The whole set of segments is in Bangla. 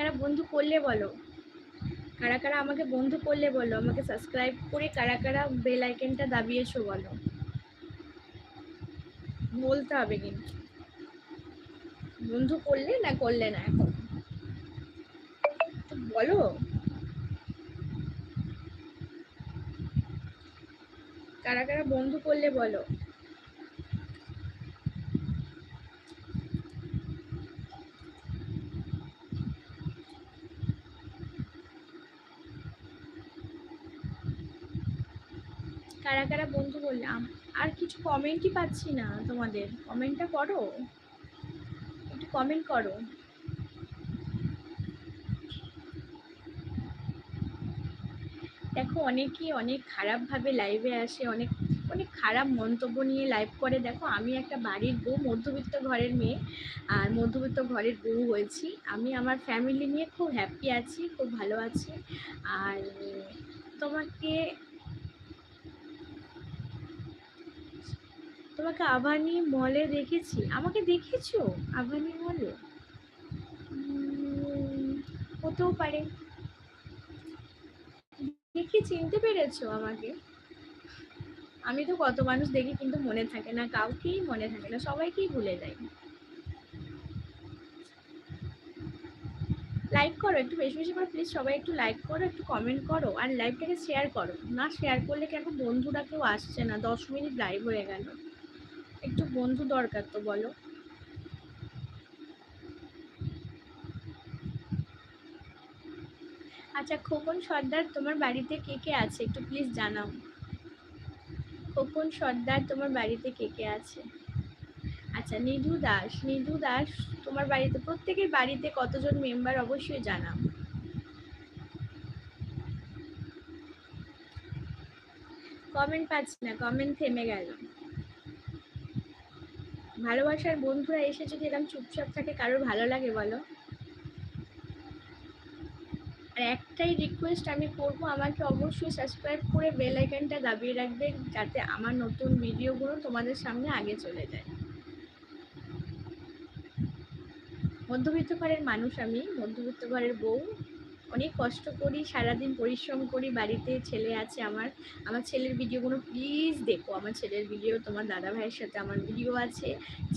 কারা বন্ধু করলে বলো? কারা কারা আমাকে বন্ধু করলে বলো? আমাকে সাবস্ক্রাইব করে কারা কারা বেল আইকনটা দাবিয়েছো বলো? বলতে হবে কিন্তু। বন্ধু করলে না করলে না এখন? বলো। কারা কারা বন্ধু করলে বলো? কারা কারা বন্ধু বললাম, আর কিছু কমেন্টই পাচ্ছি না তোমাদের। কমেন্টটা করো। একটু কমেন্ট করো। দেখো অনেকেই অনেক খারাপভাবে লাইভে আসে, অনেক অনেক খারাপ মন্তব্য নিয়ে লাইভ করে। দেখো, আমি একটা বাড়ির বউ, মধ্যবিত্ত ঘরের মেয়ে, আর মধ্যবিত্ত ঘরের বউ হয়েছি। আমি আমার ফ্যামিলি নিয়ে খুব হ্যাপি আছি, খুব ভালো আছি। আর তোমাকে তোমাকে আভানি মলে দেখেছি। আমাকে দেখেছ? আভানি মলে? হতেও পারে। দেখে, চিনতে পেরেছ আমাকে। আমি তো কত মানুষ দেখি কিন্তু মনে থাকে না, কাউকেই মনে থাকে না, সবাইকেই ভুলে যাই লাইক করো, একটু বেশি বেশি করে প্লিজ সবাই একটু লাইক করো, একটু কমেন্ট করো, আর লাইভটাকে শেয়ার করো। না শেয়ার করলে কেন বন্ধুরা কেউ আসছে না, দশ মিনিট লাইভ হয়ে গেল। একটু বন্ধু দরকার তো, বলো। আচ্ছা খোকন সর্দার, তোমার বাড়িতে কে কে আছে? একটু প্লিজ জানাও। খোকন সর্দার, তোমার বাড়িতে কে কে আছে? আচ্ছা নিধু দাস। নিধু দাস, তোমার বাড়িতে, প্রত্যেকের বাড়িতে কতজন মেম্বার অবশ্যই জানাও। কমেন্ট পাচ্ছি না কমেন্ট থেমে গেল। ভালোবাসার বন্ধুরা এসে যদি এরকম চুপচাপ থাকে, কারোর ভালো লাগে বলো? আর একটাই রিকোয়েস্ট আমি করব, আমাকে অবশ্যই সাবস্ক্রাইব করে বেল আইকনটা দাবিয়ে রাখবে, যাতে আমার নতুন ভিডিওগুলো তোমাদের সামনে আগে চলে যায়। মধ্যবিত্ত ঘরের মানুষ আমি, মধ্যবিত্ত ঘরের বউ। অনেক কষ্ট করি, সারাদিন পরিশ্রম করি, বাড়িতে ছেলে আছে আমার। আমার ছেলের ভিডিওগুলো প্লিজ দেখো। আমার ছেলের ভিডিও, তোমার দাদা ভাইয়ের সাথে আমার ভিডিও আছে।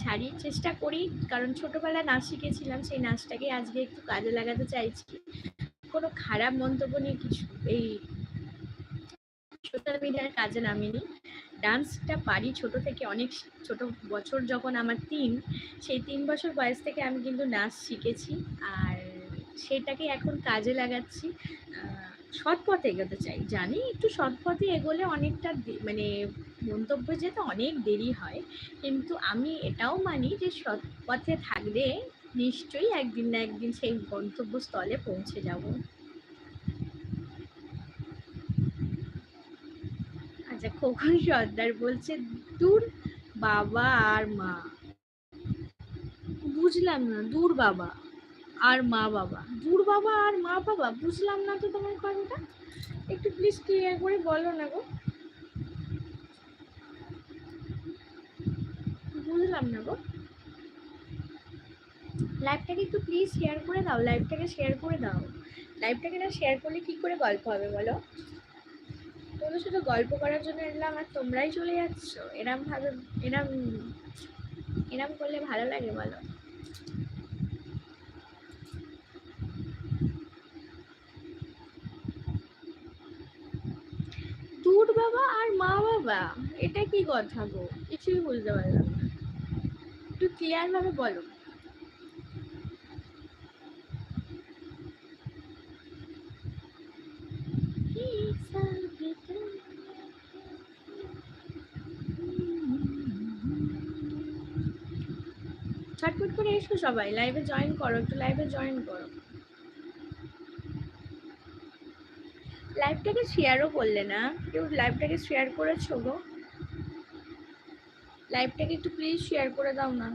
ছাড়ি চেষ্টা করি, কারণ ছোটোবেলায় নাচ শিখেছিলাম, সেই নাচটাকে আজকে একটু কাজে লাগাতে চাইছি। কোনো খারাপ মন্তব্য নিয়ে কিছু এই সোশ্যাল মিডিয়ার কাজে নামিনি। ডান্সটা পারি ছোট থেকে অনেক ছোট বছর যখন আমার তিন, সেই তিন বছর বয়স থেকে আমি কিন্তু নাচ শিখেছি। আর সেটাকে এখন কাজে লাগাচ্ছি। সৎ পথে এগোতে চাই। জানি একটু সৎ পথে এগোলে অনেকটা মানে মন্তব্য যেতে অনেক দেরি হয়। কিন্তু আমি এটাও মানি যে সৎ পথে থাকলে নিশ্চয়ই একদিন না একদিন সেই গন্তব্যস্থলে পৌঁছে যাব। আচ্ছা খোকন সর্দার বলছে, দূর বাবা আর মা। বুঝলাম না, দূর বাবা। আর মা বাবা। দূর বাবা আর মা বাবা, বুঝলাম না তো তোমার কথাটা। একটু প্লিজ ক্লিয়ার করে বলো না গো। বুঝলাম না গো। লাইভটাকে একটু প্লিজ শেয়ার করে দাও লাইভটাকে শেয়ার করে দাও। লাইভটাকে না শেয়ার করলে কি করে গল্প হবে বলো? তোমরা শুধু গল্প করার জন্য এলাম আর তোমরাই চলে যাচ্ছ। এরম ভাবে এরম এরম করলে ভালো লাগে বলো দূর বাবা আর মা বাবা, এটা কি কথা গো? কিছুই বুঝতে পারলাম একটু ক্লিয়ার ভাবে বলো। ছটফট করে এসো সবাই লাইভে জয়েন করো, একটু লাইভে জয়েন করো। লাইভটাকে শেয়ারও করলে না। কেউ লাইভটাকে শেয়ার করেছ গো। লাইভটাকে একটু প্লিজ শেয়ার করে দাও না।